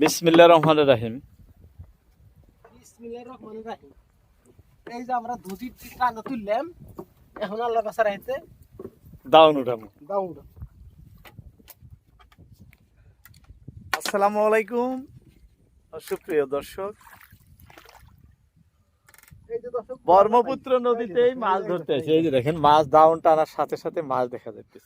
বিসমিল্লা রহমান রাহিম। বিসমিল্লাহির রহমানির রাহিম। এই যে আমরা ধুতির রান্না তুললাম এখন আল্লাহ রাইতে দাউন উঠামো দাউড আসসালামু আলাইকুম। সুপ্রিয় দর্শক এই যে ব্রহ্মপুত্র নদীতেই মাছ ধরতে এই যে দেখেন মাছ দাউন টানার সাথে সাথে মাছ দেখা যাচ্ছে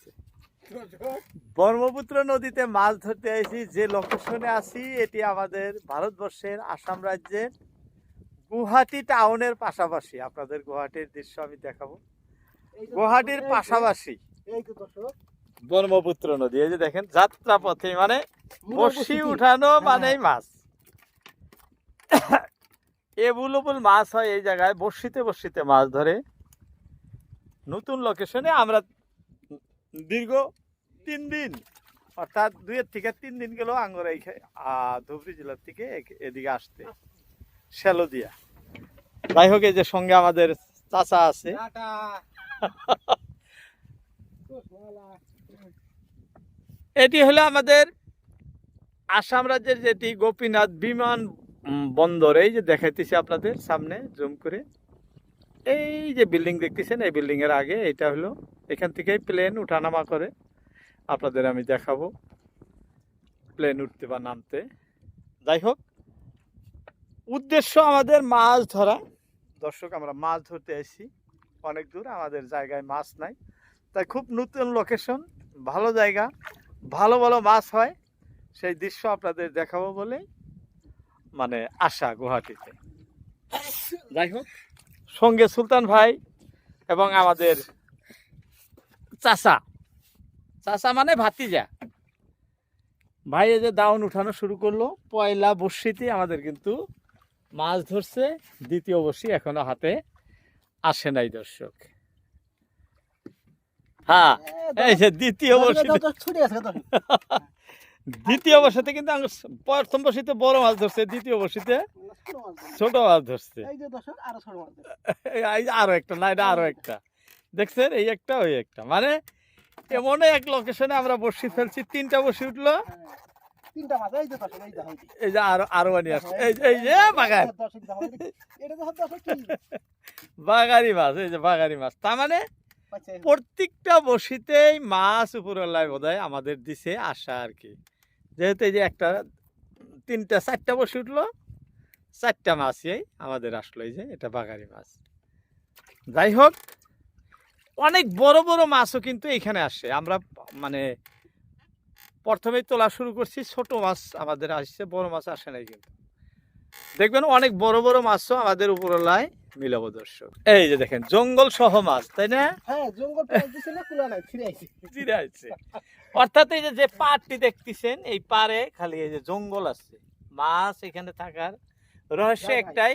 ব্রহ্মপুত্র নদীতে মাছ ধরতে আইছি। যে লোকেশনে আছি এটি আমাদের ভারতবর্ষের আসাম রাজ্যের গুয়াহাটি টাউনের পাশাপাশি। আপনাদের গুয়াহাটির দৃশ্য আমি দেখাবো। গুয়াহাটির যে- পাশাপাশি। ব্রহ্মপুত্র নদী এই যে দেখেন যাত্রা পথে মানে বসি উঠানো হ্যাঁ। মানেই মাছ। এবুলবুল মাছ হয় এই জায়গায় বর্ষিতে বর্ষিতে মাছ ধরে। নতুন লোকেশনে আমরা দীর্ঘ তিন দিন। অর্থাৎ দুইয়ের থেকে তিন দিন গেল আঙ্গর এই ধুবড়ি জেলার থেকে এদিকে আসতে। শ্যালোদিয়া যাই হোক এই যে সঙ্গে আমাদের চাচা আছে। এটি হলো আমাদের আসাম রাজ্যের যেটি গোপীনাথ বিমান বন্দর। এই যে দেখাইতেছি আপনাদের সামনে জুম করে। এই যে বিল্ডিং দেখতেছেন এই বিল্ডিং এর আগে এটা হলো এখান থেকেই প্লেন উঠানামা করে। আপনাদের আমি দেখাবো। প্লেন উঠতে বা নামতে। যাই হোক, উদ্দেশ্য আমাদের মাছ ধরা। দর্শক, আমরা মাছ ধরতে এসেছি। অনেক দূর, আমাদের জায়গায় মাছ নাই। তাই খুব নতুন লোকেশন ভালো জায়গা, ভালো ভালো মাছ হয়। সেই দৃশ্য আপনাদের দেখাবো বলে মানে আশা গুয়াহাটিতে। যাই হোক, সঙ্গে সুলতান ভাই এবং আমাদের চাচা চাচা মানে ভাতিজা। ভাই এই যে দাউন উঠানো শুরু করল পয়লা বর্ষিতে আমাদের কিন্তু মাছ ধরছে দ্বিতীয় বর্ষি এখনও হাতে আসে নাই দর্শক। হ্যাঁ এই যে দ্বিতীয় বর্ষতে কিন্তু প্রথম বর্ষিতে বড় মাছ ধরছে দ্বিতীয় বর্ষিতে ছোট মাছ ধরছে। এই যে দর্শক আরও ছোট মাছ ধরে। এই যে আরও একটা না এটা আরও একটা। দেখছেন এই একটা ওই একটা। মানে এমন এক লোকেশনে আমরা বসি ফেলছি তিনটা বসি উঠল। এই যে আরও আরও বানি আসছে এই যে- এই যে বাগান? বাগারি মাছ এই যে বাগারি মাছ। তার মানে প্রত্যেকটা বসিতেই মাছ উপরওয়ালায় বোধ আমাদের দিছে আশা আর কি। যেহেতু এই যে একটা তিনটা চারটা বসে উঠল চারটা মাছই আমাদের আসলো এই যে এটা বাগারি মাছ। যাই হোক অনেক বড় বড় মাছও কিন্তু এখানে আসে। আমরা মানে প্রথমেই তোলা শুরু করছি ছোট মাছ আমাদের আসছে বড় মাছ আসে নাই কিন্তু। দেখবেন অনেক বড় বড় মাছও আমাদের উপরওয়ালায় মিলাবো দর্শক। এই যে দেখেন জঙ্গল সহ মাছ তাই না? হ্যাঁ অর্থাৎ এই যে যে পাড়টি দেখতেছেন এই পাড়ে খালি এই যে জঙ্গল আছে। মাছ এখানে থাকার রহস্য একটাই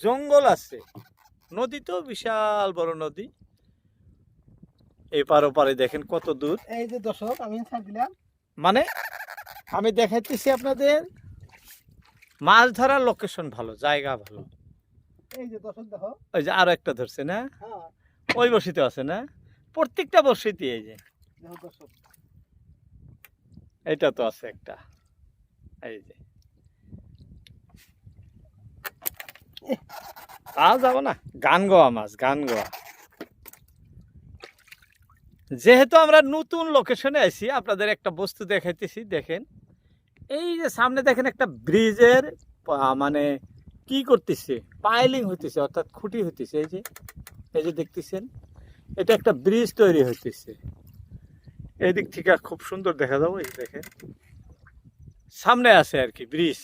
জঙ্গল আছে। নদী তো বিশাল বড় নদী। এই পার ওপারে দেখেন কত দূর। এই যে দর্শক আমি দিলাম। মানে আমি দেখাইতেছি আপনাদের মাছ ধরার লোকেশন ভালো জায়গা ভালো। এই যে দর্শক দেখো। ওই যে আরও একটা ধরছে না? হ্যাঁ। ওই বসিতে আছে না? প্রত্যেকটা বসিতে এই যে। এটা তো আছে একটা। এই যে। তা যাব না। গান গোয়া মাছ গান গোয়া। যেহেতু আমরা নতুন লোকেশনে আছি আপনাদের একটা বস্তু দেখাইতেছি, দেখেন। এই যে সামনে দেখেন একটা ব্রিজের মানে কি করতেছে? পাইলিং হইতেছে, অর্থাৎ খুঁটি হইতেছে, এই যে এই যে দেখতেছেন, এটা একটা ব্রিজ তৈরি হইতেছে। এই দিক থেকে খুব সুন্দর দেখা যাব, এই দেখেন। সামনে আছে আর কি, ব্রিজ।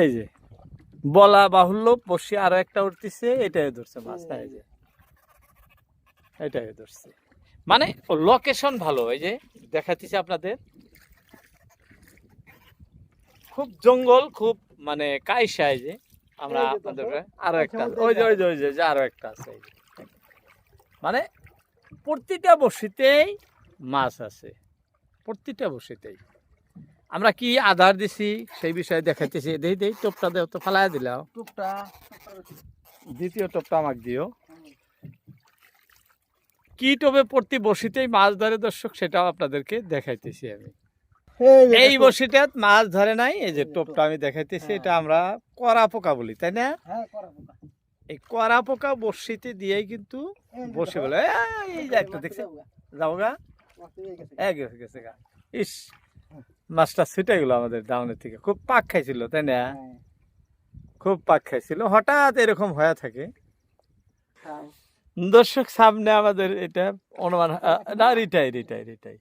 এই যে, বলা বাহুল্য, বসে আরও একটা উঠতেছে, এটাই ধরছে মাছটা এই যে। এটাই ধরছে। মানে লোকেশন ভালো এই যে দেখাচ্ছি আপনাদের। খুব জঙ্গল খুব মানে কাইসা এই যে। আমরা আপনাদের আরও একটা ওই যে ওই যে ওই যে আরও একটা আছে মানে প্রতিটা বসিতেই মাছ আছে। প্রতিটা বসিতেই। আমরা কি আধার দিছি সেই বিষয়ে দেখাইতেছি। দেই দেই টোপটা দেও তো ফালাই দিলাম টোপটা দ্বিতীয় টোপটা আমাকে দিও। কি টোপে প্রতি বসিতেই মাছ ধরে দর্শক সেটাও আপনাদেরকে দেখাইতেছি আমি। এই বসিটা মাছ ধরে নাই এই যে টোপটা আমি দেখাইতেছি এটা আমরা করা পোকা বলি তাই না? হ্যাঁ। এই করা পোকা বসিতে দিয়েই কিন্তু বসে বলে "এই, যে একটা দেখছে। যাও গা। গেছে গা। ইস মাছটা ছুটে গেলো আমাদের ডাউনের থেকে। খুব পাক খাইছিল তাই না? হ্যাঁ, খুব পাক খাইছিল। হঠাৎ এরকম হয়ে থাকে। হ্যাঁ। দর্শক সামনে আমাদের এটা অনুমান না রিটাই রিটাই রিটাই।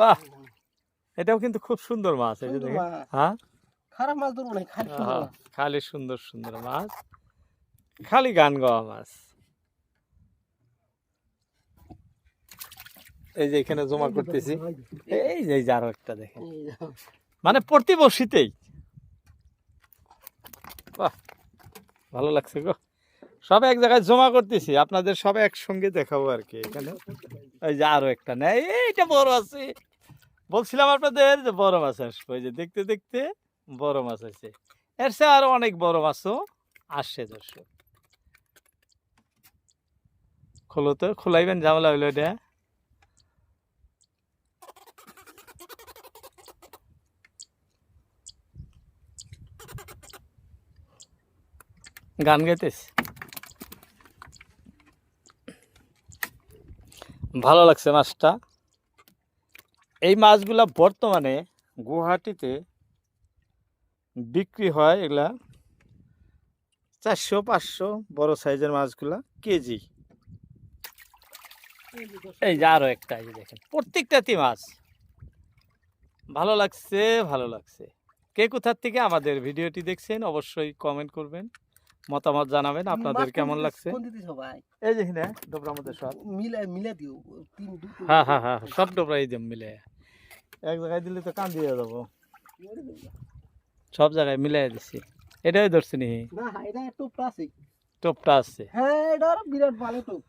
বাহ। এটাও কিন্তু খুব সুন্দর মাছ এই যে হ্যাঁ? খারাপ মাছ ধরবো না খালি সুন্দর খালি সুন্দর সুন্দর মাছ। খালি গান গাওয়া মাছ। এই যে এখানে জমা করতেছি। এই যে। এই যে একটা দেখেন। মানে প্রতি বসিতেই বাহ! ভালো লাগছে গো। সব এক জায়গায় জমা করতেছি, আপনাদের সব একসঙ্গে দেখাবো আর কি এখানে। এই যে আরও একটা নেই এইটা বড় আছে। বলছিলাম আপনাদের যে বড় মাছ আসবে, ওই যে দেখতে দেখতে বড় মাছ আছে। এর চেয়ে আরও অনেক বড় মাছও আসছে, দর্শক। খোলো তো, খোলাইবেন, ঝামেলা হইল এটা। গান গাইতেছে। ভালো লাগছে মাছটা। এই মাছগুলা বর্তমানে গুয়াহাটিতে বিক্রি হয় এগুলা চারশো, পাঁচশো বড় সাইজের মাছগুলা, কেজি। এই যে দর্শক। এই যে আরও একটা, এই দেখেন প্রত্যেকটাতে মাছ। ভালো লাগছে ভালো লাগছে। কে কোথার থেকে আমাদের ভিডিওটি দেখছেন, অবশ্যই কমেন্ট করবেন। মতামত জানাবেন আপনাদের কেমন লাগছে? এই যে হ্যাঁ ডোবরা আমাদের সব। মিলে মিলে দিও হ্যাঁ হ্যাঁ হ্যাঁ সব ডোবরা এই দিম মিলে। এক জায়গায় দিলে তো কান দিয়ে যাব সব জায়গায় মিলাই দিছি। এটাই ধরছি নি। এটা টোপটা আছে। হ্যাঁ এটা বিরাট ভালো টোপ।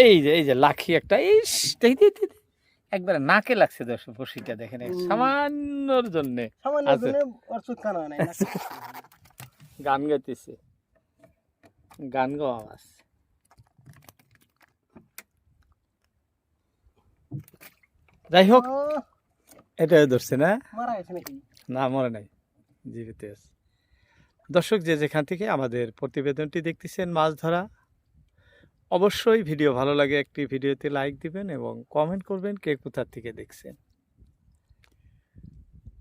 এই যে এই যে লাখি একটা ইস দেখ, দেখ। একবারে নাকে লাগছে দর্শক বসিটা দেখেন সামান্যর জন্যে। গান গাইতেছে। গান গাওয়া মাছ যাই হোক ও, এটাই ধরছে না? না মরে নাই। জীবিত আছে। দর্শক যে যেখান থেকে আমাদের প্রতিবেদনটি দেখতেছেন মাছ ধরা অবশ্যই ভিডিও ভালো লাগে, একটি ভিডিওতে লাইক দিবেন এবং কমেন্ট করবেন কে কোথার থেকে দেখছেন।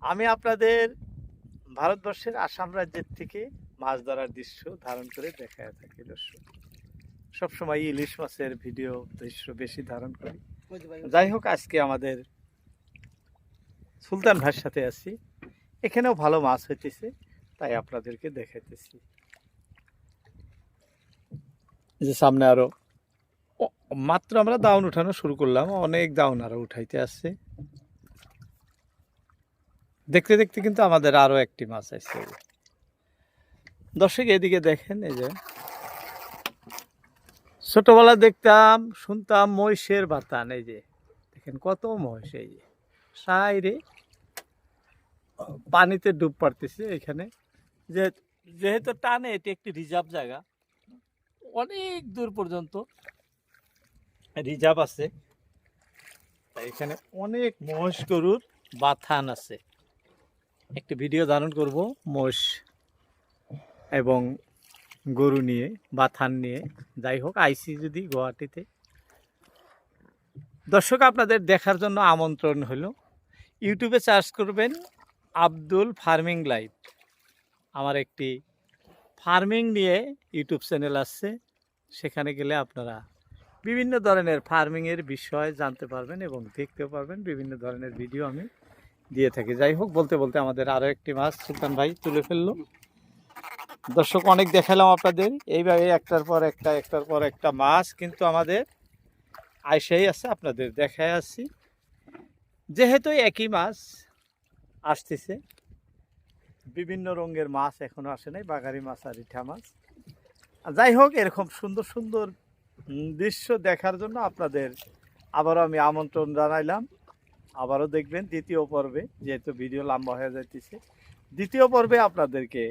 আমি আপনাদের ভারতবর্ষের আসাম রাজ্যের থেকে মাছ ধরার দৃশ্য ধারণ করে দেখায় থাকি, দর্শক। সবসময় ইলিশ মাছের ভিডিও দৃশ্য বেশি ধারণ করি। যাই হোক, আজকে আমাদের সুলতান ভাইয়ের সাথে আছি। এখানেও ভালো মাছ হইতেছে, তাই আপনাদেরকে দেখাইতেছি। যে সামনে আরও ও- মাত্র আমরা দাউন উঠানো শুরু করলাম। অনেক দাউন আরও উঠাইতে আসছে দেখতে দেখতে কিন্তু আমাদের আরও একটি মাছ আসছে। দর্শক, এদিকে দেখেন এই যে। ছোটবেলা দেখতাম, শুনতাম মহিষের বাতান, এই যে। দেখেন কত মহিষ, এই যে। সাইরে পানিতে ডুব পারতেছে এখানে। যে, যেহেতু টানে, এটি একটি রিজার্ভ জায়গা। অনেক দূর পর্যন্ত রিজার্ভ আছে। এখানে অনেক মহিষ গরুর বাথান আছে। একটি ভিডিও ধারণ করব মোষ এবং গরু নিয়ে, বাথান নিয়ে। যাই হোক, আইসি যদি গুয়াহাটিতে। দর্শক, আপনাদের দেখার জন্য আমন্ত্রণ হলো। ইউটিউবে সার্চ করবেন আব্দুল ফার্মিং লাইভ আমার একটি ফার্মিং নিয়ে ইউটিউব চ্যানেল আছে। সেখানে গেলে আপনারা বিভিন্ন ধরনের ফার্মিংয়ের বিষয় জানতে পারবেন এবং দেখতেও পারবেন, বিভিন্ন ধরনের ভিডিও আমি দিয়ে থাকি। যাই হোক, বলতে বলতে আমাদের আরও একটি মাছ সুলতান ভাই তুলে ফেলল। দর্শক, অনেক দেখালাম আপনাদের। এইভাবে একটার পর একটা, একটার পর একটা মাছ কিন্তু আমাদের আইসাই আছে, আপনাদের দেখায় আসছি যেহেতু একই মাছ আসতেছে, বিভিন্ন রঙের মাছ এখনও আসে নাই, বাগারি মাছ আর ইঠা মাছ। যাই হোক, এরকম সুন্দর সুন্দর দৃশ্য দেখার জন্য আপনাদের আবারও আমি আমন্ত্রণ জানাইলাম। আবারও দেখবেন দ্বিতীয় পর্বে যেহেতু ভিডিও লম্বা হয়ে যাইতেছে। দ্বিতীয় পর্বে আপনাদেরকে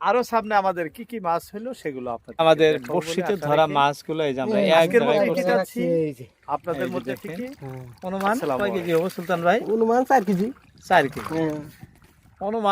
আরও সামনে আমাদের কি কি মাছ হলো সেগুলো আপনাদের আমাদের বর্ষিতে ধরা। মাছগুলো এই যে আমরা আজকের জায়গায় মতো যাচ্ছি। আপনাদের মধ্যে থেকে হ্যাঁ। অনুমান? কয় কেজি হবে সুলতান ভাই? অনুমান চার কেজি। চার কেজি। হ্যাঁ। অনুমান